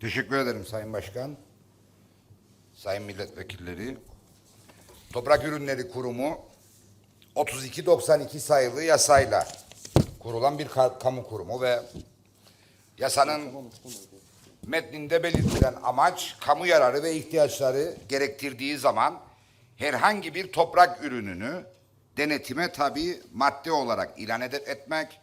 Teşekkür ederim Sayın Başkan. Sayın milletvekilleri. Toprak Ürünleri Kurumu 3292 sayılı yasayla kurulan bir ka- kamu kurumu ve yasanın metninde belirtilen amaç kamu yararı ve ihtiyaçları gerektirdiği zaman herhangi bir toprak ürününü denetime tabi madde olarak ilan ed- etmek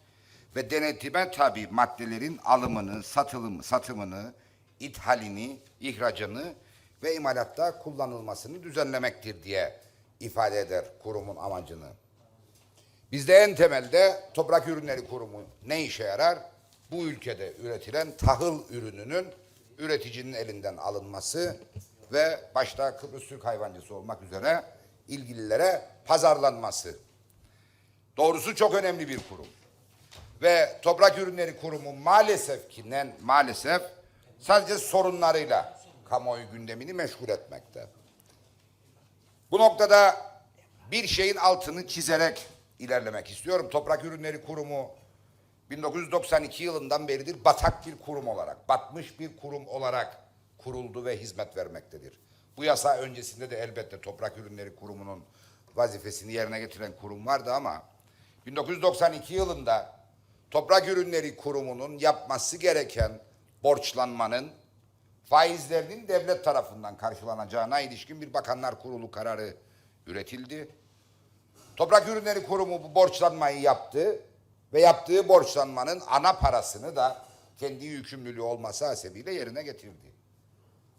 ve denetime tabi maddelerin alımını, satılımı, satımını, ithalini, ihracını ve imalatta kullanılmasını düzenlemektir diye ifade eder kurumun amacını. Bizde en temelde Toprak Ürünleri Kurumu ne işe yarar? Bu ülkede üretilen tahıl ürününün üreticinin elinden alınması ve başta Kıbrıs Türk hayvancısı olmak üzere ilgililere pazarlanması. Doğrusu çok önemli bir kurum. Ve Toprak Ürünleri Kurumu maalesef ki maalesef sadece sorunlarıyla kamuoyu gündemini meşgul etmekte. Bu noktada bir şeyin altını çizerek ilerlemek istiyorum. Toprak Ürünleri Kurumu 1992 yılından beridir batak bir kurum olarak, batmış bir kurum olarak kuruldu ve hizmet vermektedir. Bu yasa öncesinde de elbette Toprak Ürünleri Kurumu'nun vazifesini yerine getiren kurum vardı ama 1992 yılında Toprak Ürünleri Kurumu'nun yapması gereken borçlanmanın faizlerinin devlet tarafından karşılanacağına ilişkin bir bakanlar kurulu kararı üretildi. Toprak Ürünleri Kurumu bu borçlanmayı yaptı ve yaptığı borçlanmanın ana parasını da kendi yükümlülüğü olması hasebiyle yerine getirdi.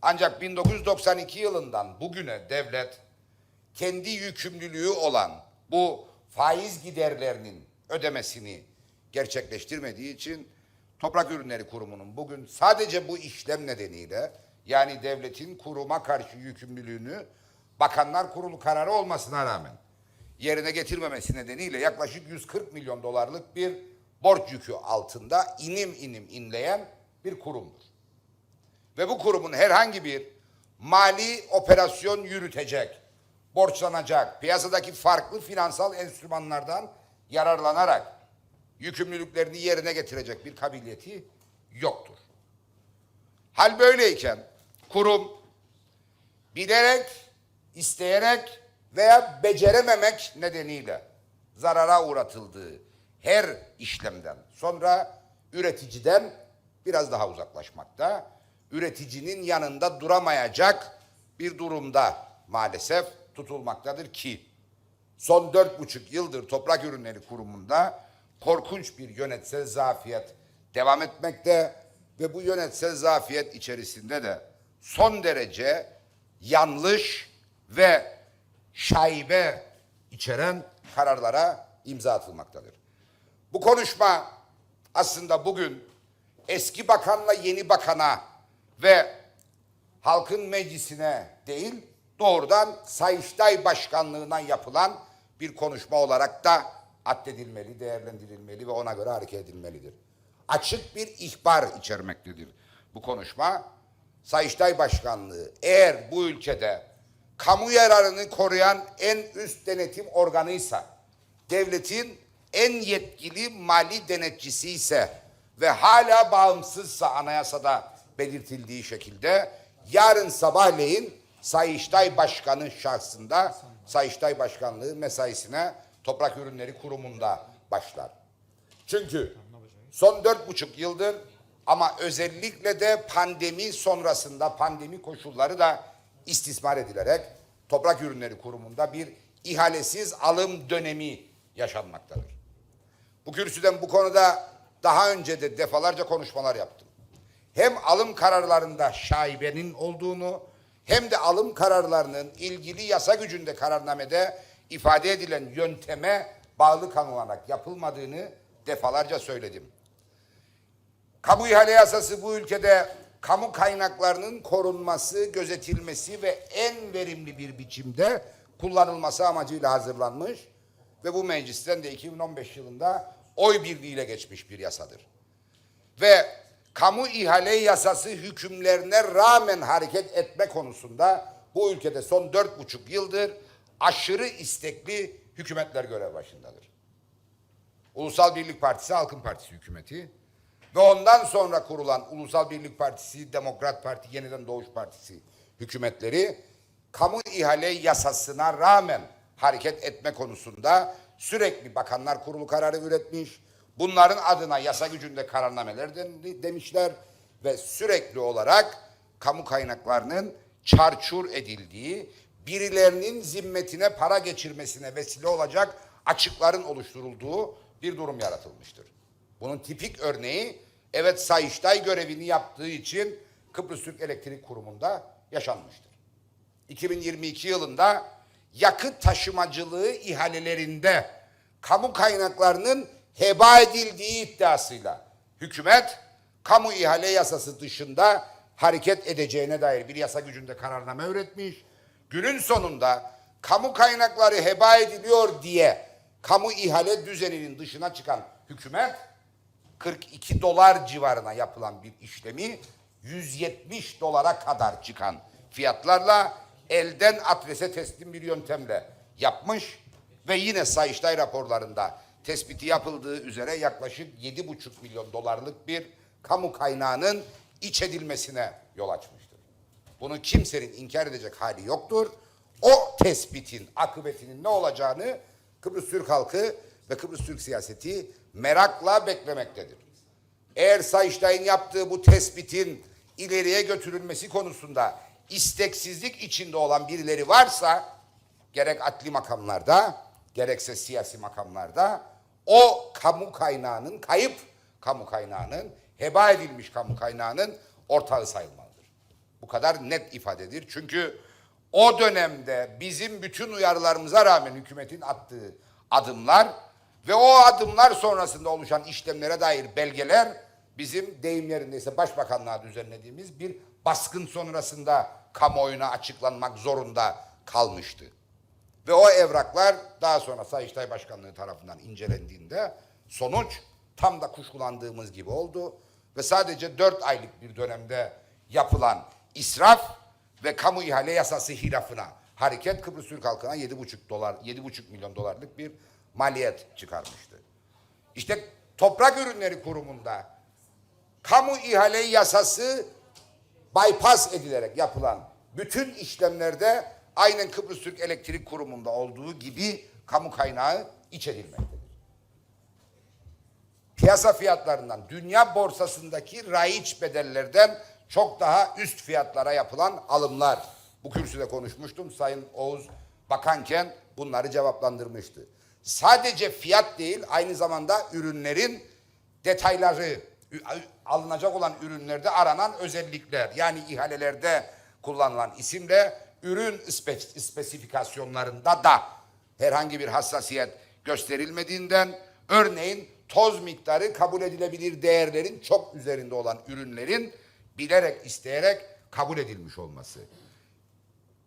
Ancak 1992 yılından bugüne devlet kendi yükümlülüğü olan bu faiz giderlerinin ödemesini gerçekleştirmediği için Toprak Ürünleri Kurumu'nun bugün sadece bu işlem nedeniyle yani devletin kuruma karşı yükümlülüğünü Bakanlar Kurulu kararı olmasına rağmen yerine getirmemesi nedeniyle yaklaşık 140 milyon dolarlık bir borç yükü altında inim inim inleyen bir kurumdur. Ve bu kurumun herhangi bir mali operasyon yürütecek, borçlanacak, piyasadaki farklı finansal enstrümanlardan yararlanarak yükümlülüklerini yerine getirecek bir kabiliyeti yoktur. Hal böyleyken kurum bilerek, isteyerek veya becerememek nedeniyle zarara uğratıldığı her işlemden sonra üreticiden biraz daha uzaklaşmakta, üreticinin yanında duramayacak bir durumda maalesef tutulmaktadır ki son dört buçuk yıldır Toprak Ürünleri Kurumu'nda korkunç bir yönetsel zafiyet devam etmekte ve bu yönetsel zafiyet içerisinde de son derece yanlış ve şaibe içeren kararlara imza atılmaktadır. Bu konuşma aslında bugün eski bakanla yeni bakana ve halkın meclisine değil doğrudan Sayıştay Başkanlığı'na yapılan bir konuşma olarak da addedilmeli, değerlendirilmeli ve ona göre hareket edilmelidir. Açık bir ihbar içermektedir bu konuşma. Sayıştay Başkanlığı eğer bu ülkede kamu yararını koruyan en üst denetim organıysa, devletin en yetkili mali denetçisi ise ve hala bağımsızsa anayasada belirtildiği şekilde yarın sabahleyin Sayıştay Başkanı şahsında Sayıştay Başkanlığı mesaisine Toprak Ürünleri Kurumu'nda başlar. Çünkü son dört buçuk yıldır ama özellikle de pandemi sonrasında pandemi koşulları da istismar edilerek Toprak Ürünleri Kurumu'nda bir ihalesiz alım dönemi yaşanmaktadır. Bu kürsüden bu konuda daha önce de defalarca konuşmalar yaptım. Hem alım kararlarında şaibenin olduğunu hem de alım kararlarının ilgili yasa gücünde kararnamede ifade edilen yönteme bağlı kalınarak yapılmadığını defalarca söyledim. Kamu ihale yasası bu ülkede kamu kaynaklarının korunması, gözetilmesi ve en verimli bir biçimde kullanılması amacıyla hazırlanmış ve bu meclisten de 2015 yılında oy birliğiyle geçmiş bir yasadır. Ve kamu ihale yasası hükümlerine rağmen hareket etme konusunda bu ülkede son dört buçuk yıldır aşırı istekli hükümetler görev başındadır. Ulusal Birlik Partisi, Halkın Partisi hükümeti ve ondan sonra kurulan Ulusal Birlik Partisi, Demokrat Parti, Yeniden Doğuş Partisi hükümetleri kamu ihale yasasına rağmen hareket etme konusunda sürekli bakanlar kurulu kararı üretmiş. Bunların adına yasa gücünde kararnameler de- demişler ve sürekli olarak kamu kaynaklarının çarçur edildiği, birilerinin zimmetine para geçirmesine vesile olacak açıkların oluşturulduğu bir durum yaratılmıştır. Bunun tipik örneği evet Sayıştay görevini yaptığı için Kıbrıs Türk Elektrik Kurumu'nda yaşanmıştır. 2022 yılında yakıt taşımacılığı ihalelerinde kamu kaynaklarının heba edildiği iddiasıyla hükümet kamu ihale yasası dışında hareket edeceğine dair bir yasa gücünde kararname üretmiş. Günün sonunda kamu kaynakları heba ediliyor diye kamu ihale düzeninin dışına çıkan hükümet 42 dolar civarına yapılan bir işlemi 170 dolara kadar çıkan fiyatlarla elden adrese teslim bir yöntemle yapmış ve yine Sayıştay raporlarında tespiti yapıldığı üzere yaklaşık 7,5 milyon dolarlık bir kamu kaynağının iç edilmesine yol açmıştır. Bunu kimsenin inkar edecek hali yoktur. O tespitin akıbetinin ne olacağını Kıbrıs Türk halkı ve Kıbrıs Türk siyaseti merakla beklemektedir. Eğer Sayıştay'ın yaptığı bu tespitin ileriye götürülmesi konusunda isteksizlik içinde olan birileri varsa gerek adli makamlarda gerekse siyasi makamlarda o kamu kaynağının kayıp kamu kaynağının heba edilmiş kamu kaynağının ortağı sayılmalıdır. Bu kadar net ifadedir. Çünkü o dönemde bizim bütün uyarılarımıza rağmen hükümetin attığı adımlar ve o adımlar sonrasında oluşan işlemlere dair belgeler bizim deyimlerindeyse başbakanlığa düzenlediğimiz bir baskın sonrasında kamuoyuna açıklanmak zorunda kalmıştı. Ve o evraklar daha sonra Sayıştay Başkanlığı tarafından incelendiğinde sonuç tam da kuşkulandığımız gibi oldu. Ve sadece dört aylık bir dönemde yapılan israf ve kamu ihale yasası hilafına hareket Kıbrıs Türk halkına 7,5 dolar 7,5 milyon dolarlık bir maliyet çıkarmıştı. İşte Toprak Ürünleri Kurumu'nda kamu ihale yasası bypass edilerek yapılan bütün işlemlerde aynen Kıbrıs Türk Elektrik Kurumu'nda olduğu gibi kamu kaynağı iç edilmektedir. Piyasa fiyatlarından, dünya borsasındaki raiç bedellerden çok daha üst fiyatlara yapılan alımlar. Bu kürsüde konuşmuştum. Sayın Oğuz Bakanken bunları cevaplandırmıştı. Sadece fiyat değil, aynı zamanda ürünlerin detayları, alınacak olan ürünlerde aranan özellikler, yani ihalelerde kullanılan isimle ürün ispe- spesifikasyonlarında da herhangi bir hassasiyet gösterilmediğinden örneğin toz miktarı kabul edilebilir değerlerin çok üzerinde olan ürünlerin bilerek isteyerek kabul edilmiş olması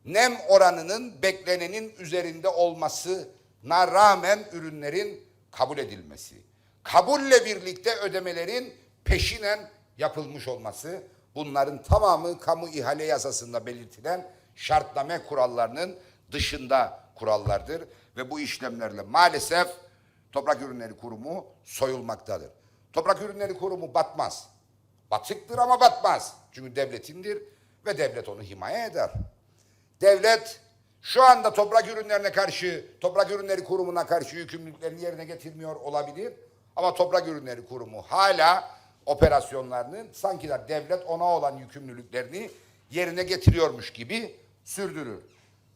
nem oranının beklenenin üzerinde olmasına rağmen ürünlerin kabul edilmesi. Kabulle birlikte ödemelerin peşinen yapılmış olması bunların tamamı kamu ihale yasasında belirtilen şartlame kurallarının dışında kurallardır ve bu işlemlerle maalesef Toprak Ürünleri Kurumu soyulmaktadır. Toprak Ürünleri Kurumu batmaz. Batıktır ama batmaz. Çünkü devletindir ve devlet onu himaye eder. Devlet şu anda toprak ürünlerine karşı, toprak ürünleri kurumuna karşı yükümlülüklerini yerine getirmiyor olabilir. Ama toprak ürünleri kurumu hala operasyonlarını sanki de devlet ona olan yükümlülüklerini yerine getiriyormuş gibi sürdürür.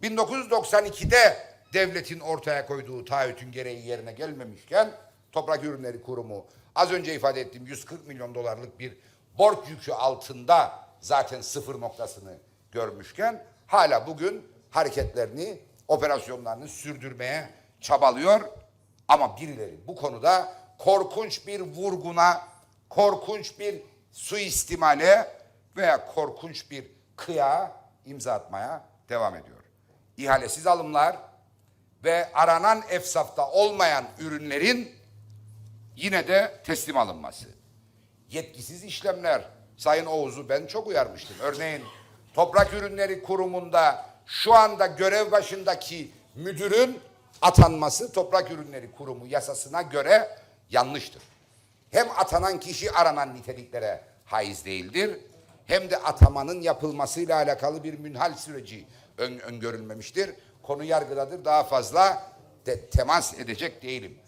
1992'de devletin ortaya koyduğu taahhütün gereği yerine gelmemişken Toprak Ürünleri Kurumu az önce ifade ettiğim 140 milyon dolarlık bir borç yükü altında zaten sıfır noktasını görmüşken hala bugün hareketlerini, operasyonlarını sürdürmeye çabalıyor. Ama birileri bu konuda korkunç bir vurguna, korkunç bir suistimale veya korkunç bir kıya imza atmaya devam ediyor. İhalesiz alımlar ve aranan efsafta olmayan ürünlerin yine de teslim alınması. Yetkisiz işlemler. Sayın Oğuz'u ben çok uyarmıştım. Örneğin Toprak Ürünleri Kurumu'nda şu anda görev başındaki müdürün atanması Toprak Ürünleri Kurumu yasasına göre yanlıştır. hem atanan kişi aranan niteliklere haiz değildir hem de atamanın yapılmasıyla alakalı bir münhal süreci ön, öngörülmemiştir. Konu yargıdadır. Daha fazla de, temas edecek değilim.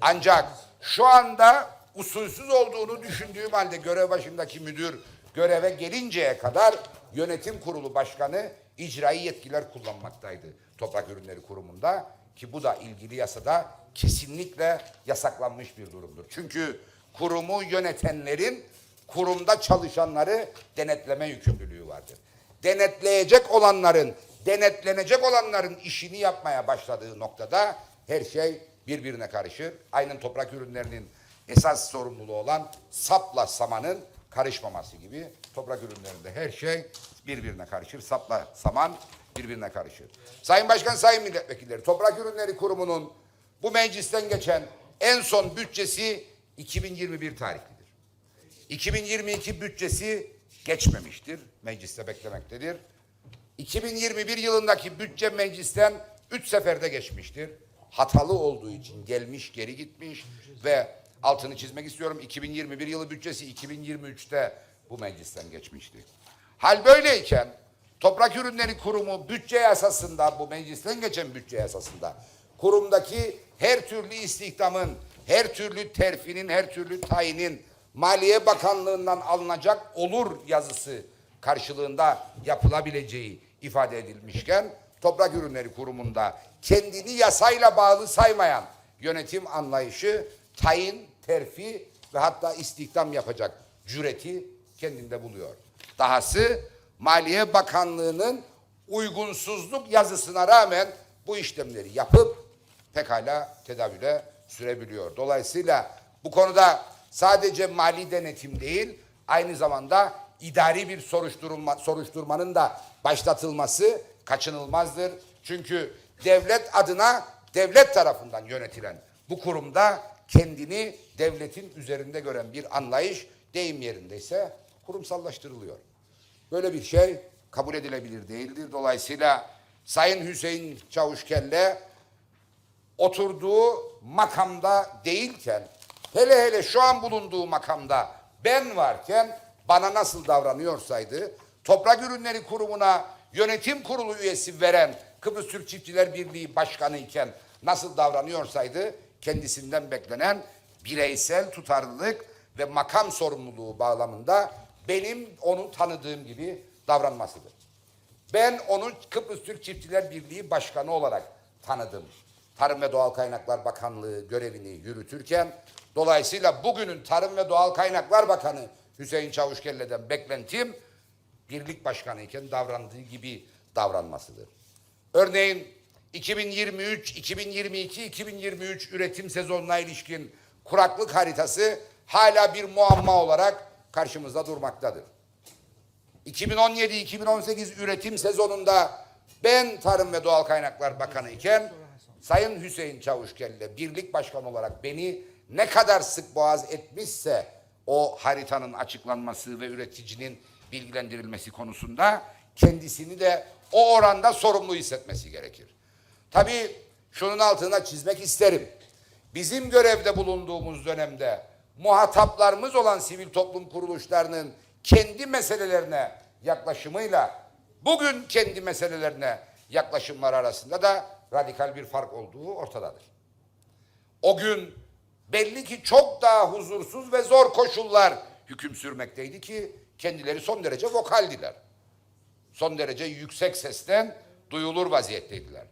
Ancak şu anda usulsüz olduğunu düşündüğüm halde görev başındaki müdür göreve gelinceye kadar yönetim kurulu başkanı icraî yetkiler kullanmaktaydı Toprak Ürünleri Kurumu'nda ki bu da ilgili yasada kesinlikle yasaklanmış bir durumdur. Çünkü kurumu yönetenlerin kurumda çalışanları denetleme yükümlülüğü vardır. Denetleyecek olanların, denetlenecek olanların işini yapmaya başladığı noktada her şey birbirine karışır. Aynen toprak ürünlerinin esas sorumluluğu olan sapla samanın karışmaması gibi toprak ürünlerinde her şey birbirine karışır. Sapla saman birbirine karışır. Sayın Başkan, Sayın Milletvekilleri, Toprak Ürünleri Kurumu'nun bu meclisten geçen en son bütçesi 2021 tarihlidir. 2022 bütçesi geçmemiştir. Mecliste beklemektedir. 2021 yılındaki bütçe meclisten 3 seferde geçmiştir. Hatalı olduğu için gelmiş, geri gitmiş ve altını çizmek istiyorum. 2021 yılı bütçesi 2023'te bu meclisten geçmişti. Hal böyleyken Toprak Ürünleri Kurumu bütçe yasasında, bu meclisten geçen bütçe yasasında kurumdaki her türlü istihdamın, her türlü terfinin, her türlü tayinin Maliye Bakanlığı'ndan alınacak olur yazısı karşılığında yapılabileceği ifade edilmişken Toprak Ürünleri Kurumu'nda kendini yasayla bağlı saymayan yönetim anlayışı tayin, terfi ve hatta istihdam yapacak cüreti kendinde buluyor. Dahası Maliye Bakanlığı'nın uygunsuzluk yazısına rağmen bu işlemleri yapıp pekala tedavüle sürebiliyor. Dolayısıyla bu konuda sadece mali denetim değil, aynı zamanda idari bir soruşturulma, soruşturmanın da başlatılması kaçınılmazdır. Çünkü devlet adına devlet tarafından yönetilen bu kurumda kendini devletin üzerinde gören bir anlayış deyim yerindeyse kurumsallaştırılıyor. Böyle bir şey kabul edilebilir değildir. Dolayısıyla Sayın Hüseyin Çavuşkelle oturduğu makamda değilken, hele hele şu an bulunduğu makamda ben varken bana nasıl davranıyorsaydı, Toprak Ürünleri Kurumu'na yönetim kurulu üyesi veren Kıbrıs Türk Çiftçiler Birliği Başkanı iken nasıl davranıyorsaydı, kendisinden beklenen bireysel tutarlılık ve makam sorumluluğu bağlamında benim onu tanıdığım gibi davranmasıdır. Ben onu Kıbrıs Türk Çiftçiler Birliği Başkanı olarak tanıdım. Tarım ve Doğal Kaynaklar Bakanlığı görevini yürütürken dolayısıyla bugünün Tarım ve Doğal Kaynaklar Bakanı Hüseyin Çavuşkelle'den beklentim birlik başkanı iken davrandığı gibi davranmasıdır. Örneğin 2023, 2022, 2023 üretim sezonuna ilişkin kuraklık haritası hala bir muamma olarak karşımızda durmaktadır. 2017-2018 üretim sezonunda ben Tarım ve Doğal Kaynaklar Bakanı iken Sayın Hüseyin Çavuşkelle birlik başkanı olarak beni ne kadar sık boğaz etmişse o haritanın açıklanması ve üreticinin bilgilendirilmesi konusunda kendisini de o oranda sorumlu hissetmesi gerekir. Tabii şunun altına çizmek isterim. Bizim görevde bulunduğumuz dönemde muhataplarımız olan sivil toplum kuruluşlarının kendi meselelerine yaklaşımıyla bugün kendi meselelerine yaklaşımlar arasında da radikal bir fark olduğu ortadadır. O gün belli ki çok daha huzursuz ve zor koşullar hüküm sürmekteydi ki kendileri son derece vokaldiler. Son derece yüksek sesten duyulur vaziyetteydiler.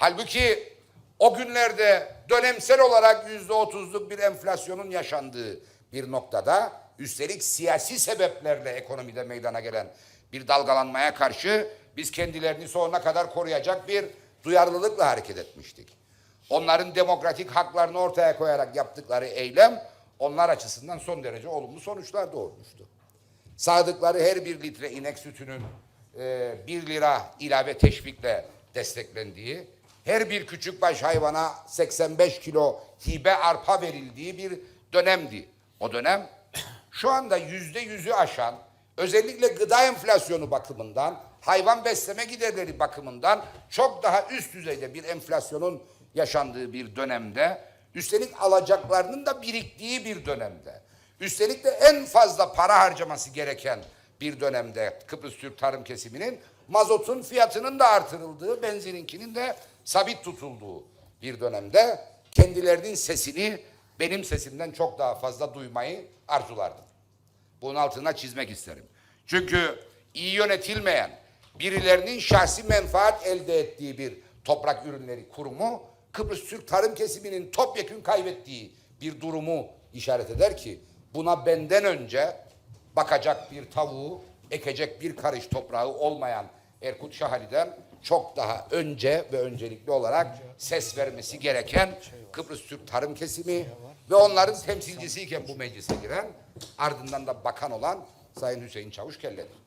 Halbuki o günlerde dönemsel olarak yüzde otuzluk bir enflasyonun yaşandığı bir noktada üstelik siyasi sebeplerle ekonomide meydana gelen bir dalgalanmaya karşı biz kendilerini sonuna kadar koruyacak bir duyarlılıkla hareket etmiştik. Onların demokratik haklarını ortaya koyarak yaptıkları eylem onlar açısından son derece olumlu sonuçlar doğurmuştu. Sadıkları her bir litre inek sütünün e, bir lira ilave teşvikle desteklendiği, her bir küçük baş hayvana 85 kilo hibe arpa verildiği bir dönemdi. O dönem şu anda yüzde yüzü aşan, özellikle gıda enflasyonu bakımından, hayvan besleme giderleri bakımından çok daha üst düzeyde bir enflasyonun yaşandığı bir dönemde Üstelik alacaklarının da biriktiği bir dönemde. Üstelik de en fazla para harcaması gereken bir dönemde Kıbrıs Türk tarım kesiminin mazotun fiyatının da artırıldığı, benzininkinin de sabit tutulduğu bir dönemde kendilerinin sesini benim sesimden çok daha fazla duymayı arzulardım. Bunun altına çizmek isterim. Çünkü iyi yönetilmeyen, birilerinin şahsi menfaat elde ettiği bir toprak ürünleri kurumu, Kıbrıs Türk tarım kesiminin topyekün kaybettiği bir durumu işaret eder ki, buna benden önce bakacak bir tavuğu, ekecek bir karış toprağı olmayan Erkut Şahali'den çok daha önce ve öncelikli olarak ses vermesi gereken Kıbrıs Türk tarım kesimi ve onların temsilcisiyken bu meclise giren ardından da bakan olan Sayın Hüseyin Çavuşkelle'dir.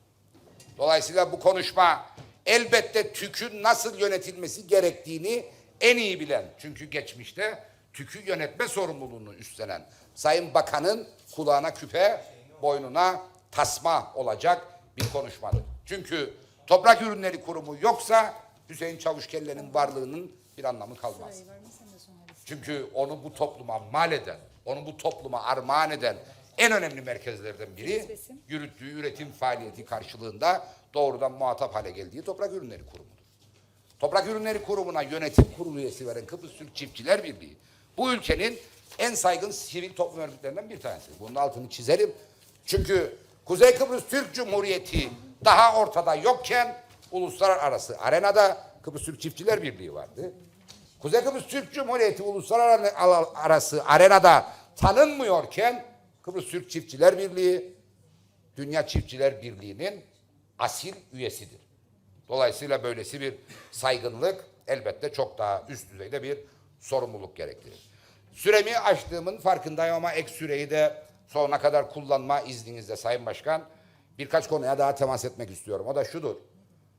Dolayısıyla bu konuşma elbette TÜK'ün nasıl yönetilmesi gerektiğini en iyi bilen çünkü geçmişte TÜK'ü yönetme sorumluluğunu üstlenen Sayın Bakan'ın kulağına küpe, boynuna tasma olacak bir konuşmadır. Çünkü Toprak Ürünleri Kurumu yoksa Hüseyin Çavuşkelle'nin varlığının bir anlamı kalmaz. Çünkü onu bu topluma mal eden, onu bu topluma armağan eden en önemli merkezlerden biri yürüttüğü üretim faaliyeti karşılığında doğrudan muhatap hale geldiği Toprak Ürünleri Kurumu'dur. Toprak Ürünleri Kurumu'na yönetim kurulu üyesi veren Kıbrıs Türk Çiftçiler Birliği bu ülkenin en saygın sivil toplum örgütlerinden bir tanesi. Bunun altını çizerim. Çünkü Kuzey Kıbrıs Türk Cumhuriyeti daha ortada yokken uluslararası arenada Kıbrıs Türk Çiftçiler Birliği vardı. Kuzey Kıbrıs Türk Cumhuriyeti uluslararası arenada tanınmıyorken Kıbrıs Türk Çiftçiler Birliği Dünya Çiftçiler Birliği'nin asil üyesidir. Dolayısıyla böylesi bir saygınlık elbette çok daha üst düzeyde bir sorumluluk gerektirir. Süremi aştığımın farkındayım ama ek süreyi de sonuna kadar kullanma izninizle Sayın Başkan birkaç konuya daha temas etmek istiyorum. O da şudur.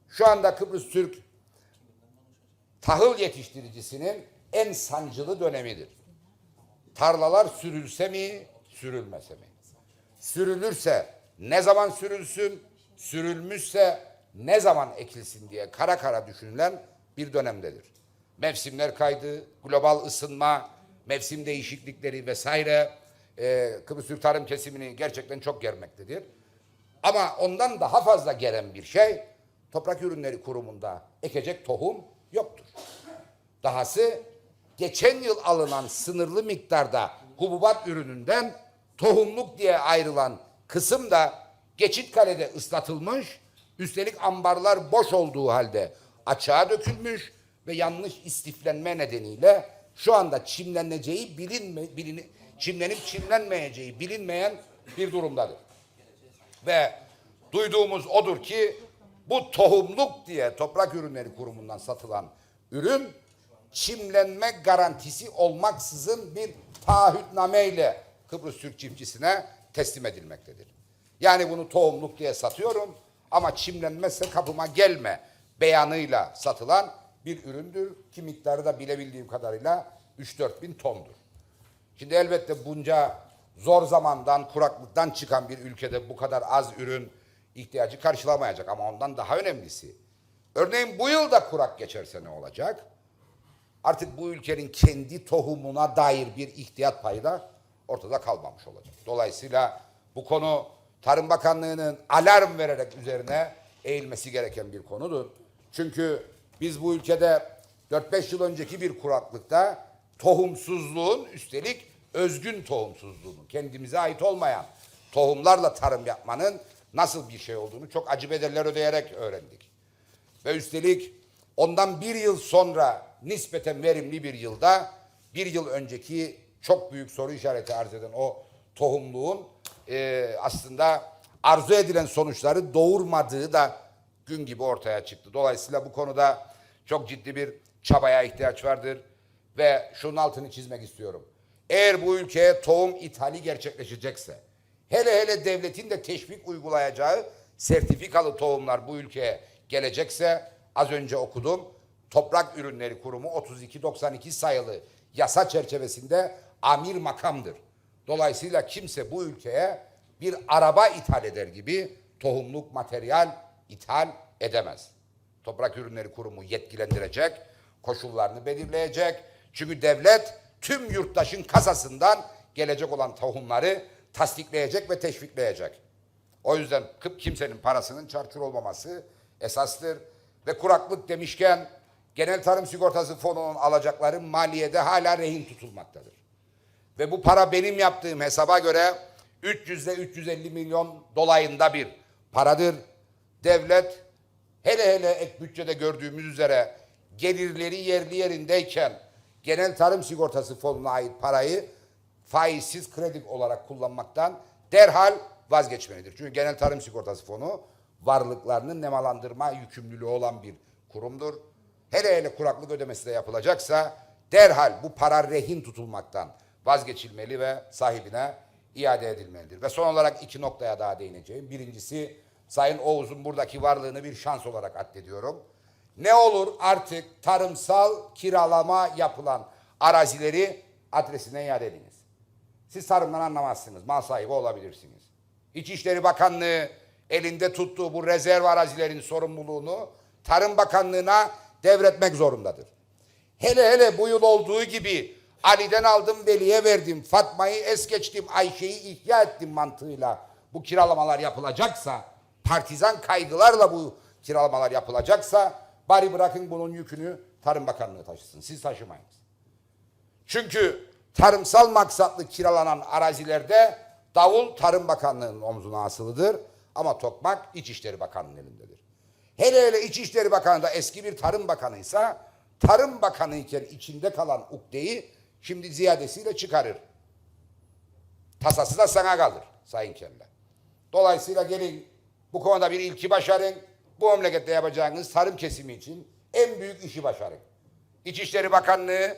Şu anda Kıbrıs Türk tahıl yetiştiricisinin en sancılı dönemidir. Tarlalar sürülse mi, sürülmese mi? Sürülürse ne zaman sürülsün, sürülmüşse ne zaman ekilsin diye kara kara düşünülen bir dönemdedir. Mevsimler kaydı, global ısınma, mevsim değişiklikleri vesaire e, Kıbrıs Türk tarım kesimini gerçekten çok germektedir. Ama ondan daha fazla gelen bir şey Toprak Ürünleri Kurumu'nda ekecek tohum yoktur. Dahası geçen yıl alınan sınırlı miktarda hububat ürününden tohumluk diye ayrılan kısım da Geçitkalede ıslatılmış, üstelik ambarlar boş olduğu halde açığa dökülmüş ve yanlış istiflenme nedeniyle şu anda çimleneceği bilinme, bilini, çimlenip çimlenmeyeceği bilinmeyen bir durumdadır. Ve duyduğumuz odur ki bu tohumluk diye Toprak Ürünleri Kurumu'ndan satılan ürün çimlenme garantisi olmaksızın bir taahhütname ile Kıbrıs Türk çiftçisine teslim edilmektedir. Yani bunu tohumluk diye satıyorum ama çimlenmezse kapıma gelme beyanıyla satılan bir üründür ki miktarı da bilebildiğim kadarıyla 3-4 bin tondur. Şimdi elbette bunca zor zamandan, kuraklıktan çıkan bir ülkede bu kadar az ürün ihtiyacı karşılamayacak ama ondan daha önemlisi. Örneğin bu yıl da kurak geçerse ne olacak? Artık bu ülkenin kendi tohumuna dair bir ihtiyat payı da ortada kalmamış olacak. Dolayısıyla bu konu Tarım Bakanlığı'nın alarm vererek üzerine eğilmesi gereken bir konudur. Çünkü biz bu ülkede 4-5 yıl önceki bir kuraklıkta tohumsuzluğun üstelik özgün tohumsuzluğunu, kendimize ait olmayan tohumlarla tarım yapmanın nasıl bir şey olduğunu çok acı bedeller ödeyerek öğrendik. Ve üstelik ondan bir yıl sonra nispeten verimli bir yılda bir yıl önceki çok büyük soru işareti arz eden o tohumluğun e, aslında arzu edilen sonuçları doğurmadığı da gün gibi ortaya çıktı. Dolayısıyla bu konuda çok ciddi bir çabaya ihtiyaç vardır ve şunun altını çizmek istiyorum. Eğer bu ülkeye tohum ithali gerçekleşecekse, hele hele devletin de teşvik uygulayacağı sertifikalı tohumlar bu ülkeye gelecekse, az önce okudum, Toprak Ürünleri Kurumu 3292 sayılı yasa çerçevesinde amir makamdır. Dolayısıyla kimse bu ülkeye bir araba ithal eder gibi tohumluk materyal ithal edemez. Toprak Ürünleri Kurumu yetkilendirecek, koşullarını belirleyecek. Çünkü devlet tüm yurttaşın kasasından gelecek olan tohumları tasdikleyecek ve teşvikleyecek. O yüzden kimsenin parasının çarçur olmaması esastır. Ve kuraklık demişken genel tarım sigortası fonunun alacakları maliyede hala rehin tutulmaktadır. Ve bu para benim yaptığım hesaba göre 300 ile 350 milyon dolayında bir paradır. Devlet hele hele ek bütçede gördüğümüz üzere gelirleri yerli yerindeyken genel tarım sigortası fonuna ait parayı faizsiz kredi olarak kullanmaktan derhal vazgeçmelidir. Çünkü genel tarım sigortası fonu varlıklarının nemalandırma yükümlülüğü olan bir kurumdur. Hele hele kuraklık ödemesi de yapılacaksa derhal bu para rehin tutulmaktan vazgeçilmeli ve sahibine iade edilmelidir. Ve son olarak iki noktaya daha değineceğim. Birincisi Sayın Oğuz'un buradaki varlığını bir şans olarak addediyorum. Ne olur artık tarımsal kiralama yapılan arazileri adresine iade ediniz. Siz tarımdan anlamazsınız, mal sahibi olabilirsiniz. İçişleri Bakanlığı elinde tuttuğu bu rezerv arazilerin sorumluluğunu Tarım Bakanlığı'na devretmek zorundadır. Hele hele bu yıl olduğu gibi Ali'den aldım Veli'ye verdim, Fatma'yı es geçtim, Ayşe'yi ihya ettim mantığıyla bu kiralamalar yapılacaksa, partizan kaygılarla bu kiralamalar yapılacaksa bari bırakın bunun yükünü Tarım Bakanlığı taşısın. Siz taşımayınız. Çünkü tarımsal maksatlı kiralanan arazilerde davul Tarım Bakanlığı'nın omzuna asılıdır ama tokmak İçişleri Bakanlığı'nın elindedir. Hele hele İçişleri Bakanı da eski bir Tarım Bakanıysa Tarım Bakanı iken içinde kalan ukdeyi şimdi ziyadesiyle çıkarır. Tasası da sana kalır Sayın Kelle. Dolayısıyla gelin bu konuda bir ilki başarın. Bu memlekette yapacağınız tarım kesimi için en büyük işi başarın. İçişleri Bakanlığı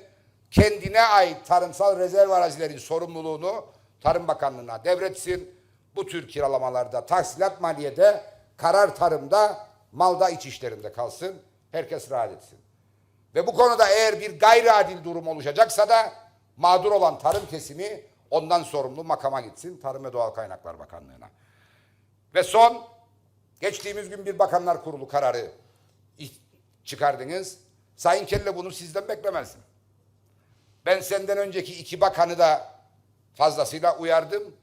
kendine ait tarımsal rezerv arazilerin sorumluluğunu Tarım Bakanlığı'na devretsin. Bu tür kiralamalarda tahsilat maliyede, karar tarımda, malda iç işlerinde kalsın. Herkes rahat etsin. Ve bu konuda eğer bir gayri adil durum oluşacaksa da mağdur olan tarım kesimi ondan sorumlu makama gitsin. Tarım ve Doğal Kaynaklar Bakanlığı'na. Ve son, geçtiğimiz gün bir bakanlar kurulu kararı çıkardınız. Sayın Kelle bunu sizden beklemezdim. Ben senden önceki iki bakanı da fazlasıyla uyardım.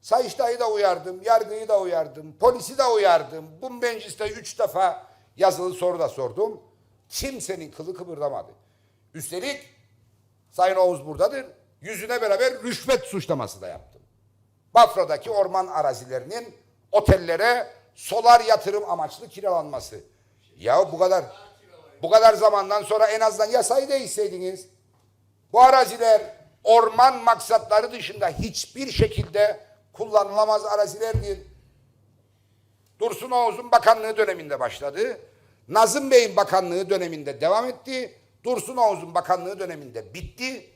Sayıştay'ı da uyardım, yargıyı da uyardım, polisi de uyardım. Bu mecliste üç defa yazılı soru da sordum. Kimsenin kılı kıpırdamadı. Üstelik Sayın Oğuz buradadır. Yüzüne beraber rüşvet suçlaması da yaptım. Bafra'daki orman arazilerinin otellere solar yatırım amaçlı kiralanması. Ya bu kadar bu kadar zamandan sonra en azından yasayı değişseydiniz. Bu araziler orman maksatları dışında hiçbir şekilde kullanılamaz arazilerdir. Dursun Oğuz'un bakanlığı döneminde başladı. Nazım Bey'in bakanlığı döneminde devam etti. Dursun Oğuz'un bakanlığı döneminde bitti.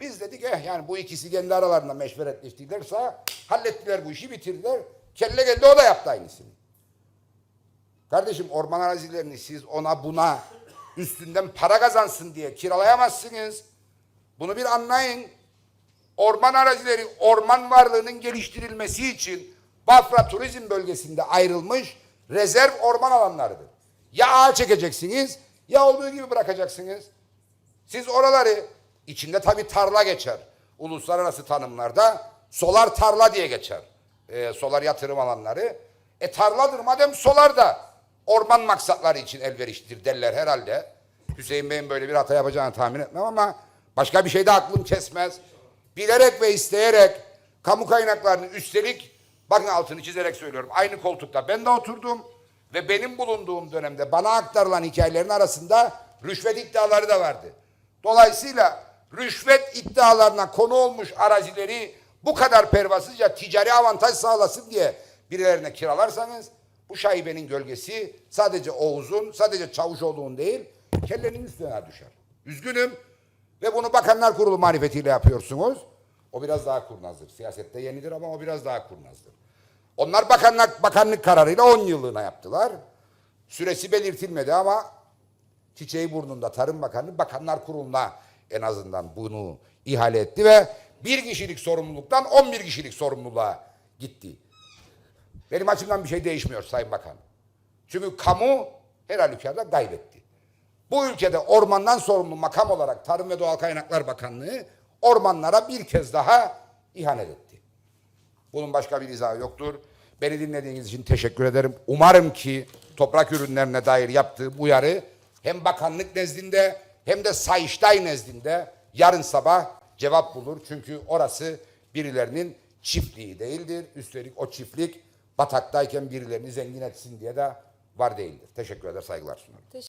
Biz dedik eh yani bu ikisi kendi aralarında meşveretleştilerse hallettiler bu işi bitirdiler. Kelle geldi o da yaptı aynısını. Kardeşim orman arazilerini siz ona buna üstünden para kazansın diye kiralayamazsınız. Bunu bir anlayın. Orman arazileri orman varlığının geliştirilmesi için Bafra Turizm Bölgesi'nde ayrılmış rezerv orman alanlarıdır. Ya ağaç çekeceksiniz ya olduğu gibi bırakacaksınız. Siz oraları içinde tabii tarla geçer. Uluslararası tanımlarda solar tarla diye geçer. Ee, solar yatırım alanları. E tarladır madem solar da orman maksatları için elverişlidir derler herhalde. Hüseyin Bey'in böyle bir hata yapacağını tahmin etmem ama başka bir şey de aklım kesmez. Bilerek ve isteyerek kamu kaynaklarını üstelik bakın altını çizerek söylüyorum. Aynı koltukta ben de oturdum ve benim bulunduğum dönemde bana aktarılan hikayelerin arasında rüşvet iddiaları da vardı. Dolayısıyla rüşvet iddialarına konu olmuş arazileri bu kadar pervasızca ticari avantaj sağlasın diye birilerine kiralarsanız bu şaibenin gölgesi sadece Oğuz'un, sadece Çavuşoğlu'nun değil, kellenin üstüne düşer. Üzgünüm ve bunu Bakanlar Kurulu marifetiyle yapıyorsunuz. O biraz daha kurnazdır. Siyasette yenidir ama o biraz daha kurnazdır. Onlar bakanlık, bakanlık kararıyla 10 yıllığına yaptılar. Süresi belirtilmedi ama çiçeği burnunda Tarım Bakanı Bakanlar Kurulu'na en azından bunu ihale etti ve bir kişilik sorumluluktan 11 kişilik sorumluluğa gitti. Benim açımdan bir şey değişmiyor Sayın Bakan. Çünkü kamu her halükarda kaybetti. Bu ülkede ormandan sorumlu makam olarak Tarım ve Doğal Kaynaklar Bakanlığı ormanlara bir kez daha ihanet etti. Bunun başka bir izahı yoktur. Beni dinlediğiniz için teşekkür ederim. Umarım ki toprak ürünlerine dair yaptığı uyarı hem bakanlık nezdinde hem de Sayıştay nezdinde yarın sabah cevap bulur. Çünkü orası birilerinin çiftliği değildir. Üstelik o çiftlik bataktayken birilerini zengin etsin diye de var değildir. Teşekkür eder, saygılar sunarım.